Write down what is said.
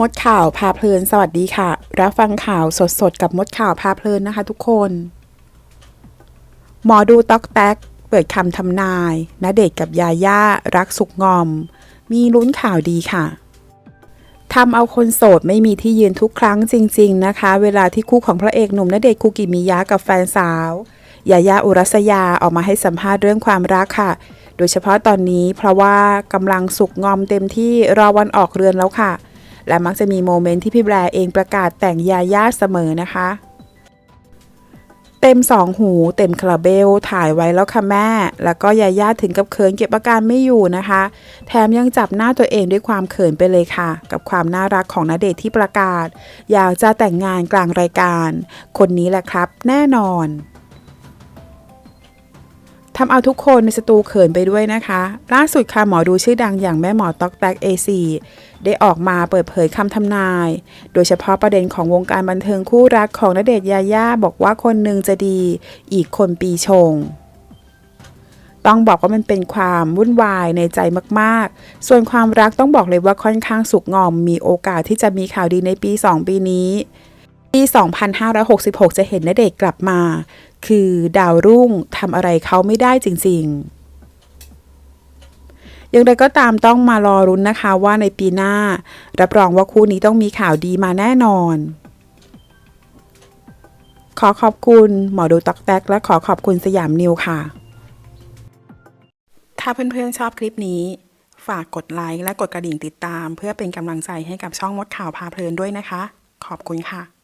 มดข่าวพาเพลินสวัสดีค่ะ รับฟังข่าวสดๆ กับมดข่าวพาเพลินนะคะทุกคน หมอดูต๊อกแต๊ก เปิดคำทำนายณเดชน์กับยาย่ารักสุกงอม มีลุ้นข่าวดีค่ะทำเอาคนโสดไม่มีที่ยืนทุกครั้งจริง ๆ นะคะ เวลาที่คู่ของพระเอกหนุ่มณเดชน์คุกิมิยะกับแฟนสาวยายาอุรัสยาออกมาให้สัมภาษณ์เรื่องความรักค่ะ โดยเฉพาะตอนนี้เพราะว่ากำลังสุกงอมเต็มที่รอวันออกเรือนแล้วค่ะ และมักจะมีโมเมนต์ที่พี่แบร์เองประกาศแต่งยาย่าเสมอนะคะ เต็มสองหูเต็มคาราเบลถ่ายไว้แล้วค่ะแม่ แล้วก็ยาย่าถึงกับเขินเก็บอาการไม่อยู่นะคะ แถมยังจับหน้าตัวเองด้วยความเขินไปเลยค่ะ กับความน่ารักของณเดชน์ที่ประกาศ อยากจะแต่งงานกลางรายการ คนนี้แหละครับ แน่นอน ทำเอาทุกคนในสตูเขินไปด้วยนะคะ ล่าสุดค่ะหมอดูชื่อดังอย่างแม่หมอตอกแตก A4 ได้ออกมาเปิดเผยคำทำนาย โดยเฉพาะประเด็นของวงการบันเทิงคู่รักของณเดชน์ยาย่าบอกว่าคนหนึ่งจะดี อีกคนปีชง ต้องบอกว่ามันเป็นความวุ่นวายในใจมากๆ ส่วนความรักต้องบอกเลยว่าค่อนข้างสุกงอม มีโอกาสที่จะมีข่าวดีในปี 2 ปีนี้ ปี 2566 จะเห็นณเดชน์กลับมา คือดาวรุ่งทำอะไรเขาไม่ได้จริง ๆ อย่างไรก็ตามต้องมารอรุ้นนะคะว่าในปีหน้า รับรองว่าคู่นี้ต้องมีข่าวดีมาแน่นอน ขอขอบคุณหมอดูตอกแตกและขอขอบคุณสยามนิวค่ะ ถ้าเพื่อนๆชอบคลิปนี้ ฝากกดไลค์และกดกระดิ่งติดตาม เพื่อเป็นกำลังใจให้กับช่องมดข่าวพาเพลินด้วยนะคะขอบคุณค่ะ